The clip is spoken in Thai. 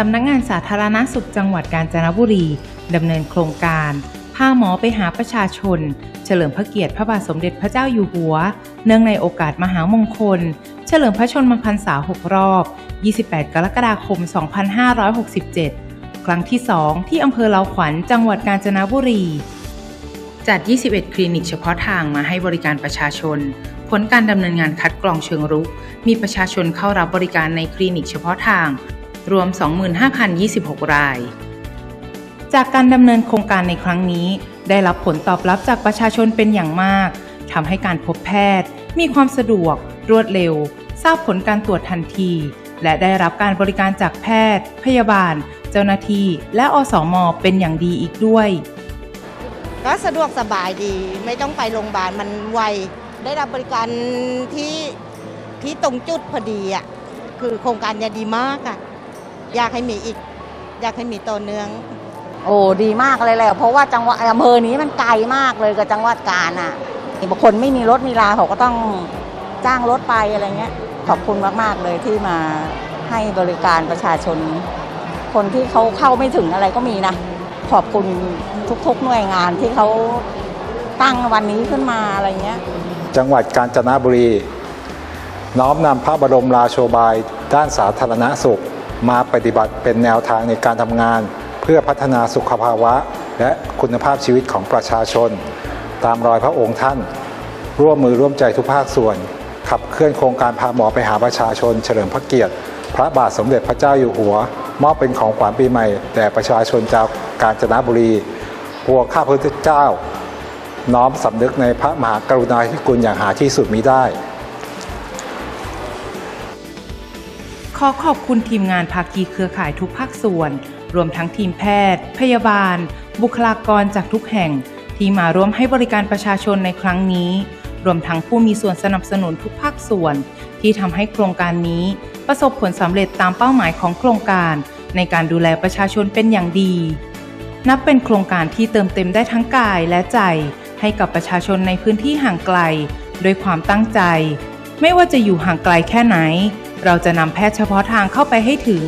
สำนักงานสาธารณสุขจังหวัดกาญจนบุรีดำเนินโครงการพาหมอไปหาประชาชน เฉลิมพระเกียรติพระบาทสมเด็จพระเจ้าอยู่หัว เนื่องในโอกาสมหามงคล เฉลิมพระชนมพรรษา 6 รอบ 28 กรกฎาคม 2567 ครั้งที่ 2 ที่อำเภอเลาขวัญจังหวัดกาญจนบุรี จัด 21 คลินิกเฉพาะทางมาให้บริการประชาชน ผลการดำเนินงานคัดกรองเชิงรุก มีประชาชนเข้ารับบริการในคลินิกเฉพาะทาง รวม 25,026 ราย จากการดำเนินโครงการในครั้งนี้ ได้รับผลตอบรับจากประชาชนเป็นอย่างมากทำให้การพบแพทย์ มีความสะดวก รวดเร็ว ทราบผลการตรวจทันที และได้รับการบริการจากแพทย์ พยาบาล เจ้าหน้าที่ และอสมเป็นอย่างดีอีกด้วย ก็สะดวกสบายดีไม่ต้องไปโรงพยาบาลมันไว ได้รับบริการที่ที่ตรงจุดพอดีอะคือโครงการเนี่ยดีมากอะ อยากให้มีอีก อยากให้มีต่อเนื่อง โอ้ดีมากเลยแหละเพราะว่าจังหวัดอำเภอนี้มันไกลมากเลยกับจังหวัดกาญอะบางคนไม่มีรถมีลาเขาก็ต้องจ้างรถไปอะไรเงี้ย ขอบคุณมาก ๆ เลยที่มาให้บริการประชาชน คนที่เขาเข้าไม่ถึงอะไรก็มีนะ ขอบคุณทุก ๆ หน่วยงานที่เขาตั้งวันนี้ขึ้นมาอะไรเงี้ย จังหวัดกาญจนบุรี น้อมนำพระบรมราโชบาย ด้านสาธารณสุข มาปฏิบัติเป็นแนวทางในการทำงาน เพื่อพัฒนาสุขภาวะ และคุณภาพชีวิตของประชาชน ตามรอยพระองค์ท่าน ร่วมมือร่วมใจทุกภาคส่วน ขับเคลื่อนโครงการพาหมอไปหาประชาชน เฉลิมพระเกียรติ พระบาทสมเด็จพระเจ้าอยู่หัว มอบเป็นของขวัญปีใหม่แด่ประชาชนชาวกาญจนบุรีพวกข้าพระเจ้า น้อมสำนึกในพระมหากรุณาธิคุณอย่างหาที่สุดมิได้ ขอขอบคุณทีมงานภาคีเครือข่ายทุกภาคส่วน รวมทั้งทีมแพทย์ พยาบาล บุคลากรจากทุกแห่ง ที่มาร่วมให้บริการประชาชนในครั้งนี้ รวมทั้งผู้มีส่วนสนับสนุนทุกภาคส่วน ที่ทำให้โครงการนี้ ประสบผลสำเร็จตามเป้าหมายของโครงการ ในการดูแลประชาชนเป็นอย่างดี นับเป็นโครงการที่เติมเต็มได้ทั้งกายและใจ ให้กับประชาชนในพื้นที่ห่างไกล โดยความตั้งใจ ไม่ว่าจะอยู่ห่างไกลแค่ไหน เราจะนำแพทย์เฉพาะทางเข้าไปให้ถึง